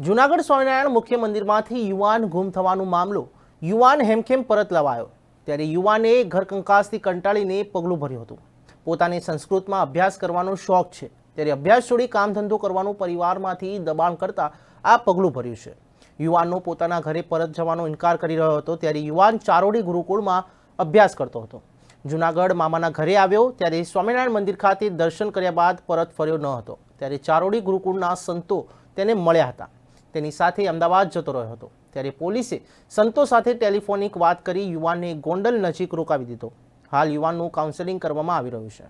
જૂનાગઢ સ્વામિનારાયણ મુખ્ય મંદિરમાંથી યુવાન ગુમ થવાનો મામલો, યુવાન હેમખેમ પરત લવાયો. ત્યારે યુવાને ઘર કંકાસથી કંટાળીને પગલું ભર્યું હતું. પોતાને સંસ્કૃતમાં અભ્યાસ કરવાનો શોખ છે. ત્યારે અભ્યાસ છોડી કામ ધંધો કરવાનું પરિવારમાંથી દબાણ કરતા આ પગલું ભર્યું છે. યુવાનનો પોતાના ઘરે પરત જવાનો ઇનકાર કરી રહ્યો હતો, ત્યારે યુવાન ચારોડી ગુરુકુળમાં અભ્યાસ કરતો હતો. જૂનાગઢ મામાના ઘરે આવ્યો, ત્યારે સ્વામિનારાયણ મંદિર ખાતે દર્શન કર્યા બાદ પરત ફર્યો ન હતો. ત્યારે ચારોડી ગુરુકુળના સંતો તેને મળ્યા હતા. તેની સાથે અમદાવાદ જતો રહ્યો હતો. ત્યારે પોલીસે સંતો સાથે ટેલિફોનિક વાત કરી યુવાનને ગોંડલ નજીક રોકાવી દીધો. હાલ યુવાનનું કાઉન્સેલિંગ કરવામાં આવી રહ્યું છે.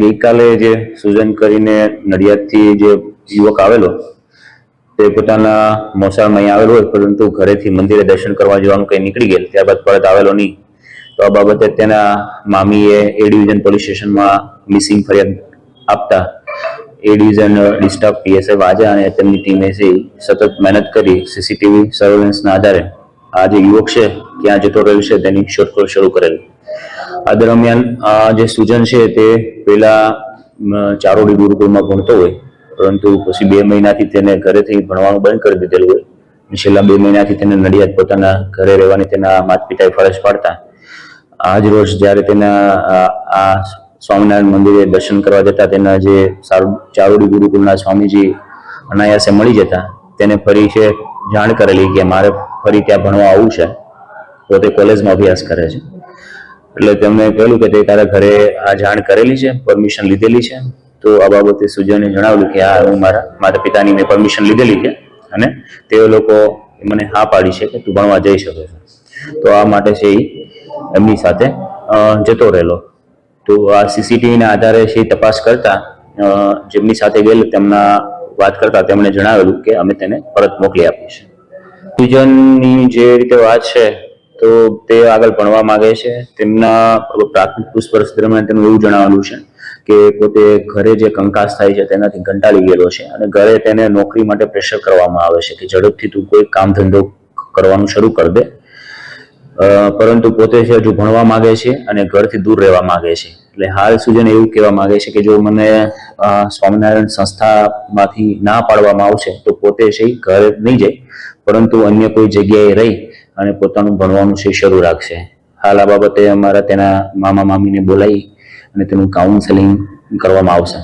ગઈકાલે જે સુજન કરીને નડિયાદથી જે યુવક આવેલો, તે પોતાના મોસાળમાં અહીં આવેલો હોય, પરંતુ ઘરેથી મંદિરે દર્શન કરવા જવાનું કંઈ નીકળી ગયેલ, ત્યારબાદ પરત આવેલો નહીં. તો આ બાબતે તેના મામીએ એ ડિવિઝન પોલીસ સ્ટેશનમાં મિસિંગ ફરિયાદ આપતા A division disturb PSF Vaja અને તેમની ટીમે સતત મહેનત કરી સીસીટીવી સર્વેલન્સના આધારે આ જે યુવક છે, ક્યાં જતો રહ્યો છે તેની શોધખોળ શરૂ કરેલી. આ દરમિયાન આ જે સુજન છે તે પેલા ચારોડી ગુરુકુળમાં ભણતો હોય, પરંતુ પછી બે મહિનાથી તેને ઘરેથી ભણવાનું બંધ કરી દીધેલું હોય છેલ્લા બે મહિનાથી તેને નડિયાદ પોતાના ઘરે રહેવાની તેના માતા પિતાએ ફરજ પાડતા. આજ રોજ જ્યારે તેના આ સ્વામિનારાયણ મંદિરે દર્શન કરવા જતા તેના જે ચારોડી ગુરુકુળના સ્વામીજી અનાયાસે મળી જતા, તેને ફરી છે જાણ કરેલી કે મારે ફરી ત્યાં ભણવા આવવું છે. પોતે કોલેજમાં અભ્યાસ કરે છે. એટલે તેમણે કહેલું કે તે તારા ઘરે આ જાણ કરેલી છે, પરમિશન લીધેલી છે. તો આ બાબતે સુજને જણાવ્યું કે આ હું મારા માતા પિતાની મેં પરમિશન લીધેલી છે અને તેઓ લોકો મને હા પાડી છે કે તું ભણવા જઈ શકે છે. તો આ માટે છે એ એમની સાથે જતો રહેલો. તો આ સીસીટીવીના આધારે છે તપાસ કરતા જેમની સાથે ગયેલ તેમના વાત કરતા તેમણે જણાવેલું કે અમે તેને પરત મોકલી આપી છે જે રીતે વાત છે, તો તે આગળ ભણવા માંગે છે. તેમના પ્રાથમિક પૂછપરછ દરમિયાન તેનું એવું જણાવેલું છે કે પોતે ઘરે જે કંકાસ થાય છે તેનાથી કંટાળી ગયેલો છે અને ઘરે તેને નોકરી માટે પ્રેશર કરવામાં આવે છે કે ઝડપથી તું કોઈ કામ ધંધો કરવાનું શરૂ કરી દે. પરંતુ પોતે હજુ ભણવા માંગે છે અને ઘરથી દૂર રહેવા માંગે છે. એટલે હાલ સુજન એવું કહેવા માંગે છે કે જો મને સ્વામિનારાયણ સંસ્થામાંથી ના પાડવામાં આવશે, તો પોતે છે ઘરે નહીં જાય. પરંતુ અન્ય કોઈ જગ્યાએ રહી અને પોતાનું ભણવાનું છે શરૂ રાખશે. હાલ આ બાબતે અમારા તેના મામા મામીને બોલાવી અને તેનું કાઉન્સેલિંગ કરવામાં આવશે.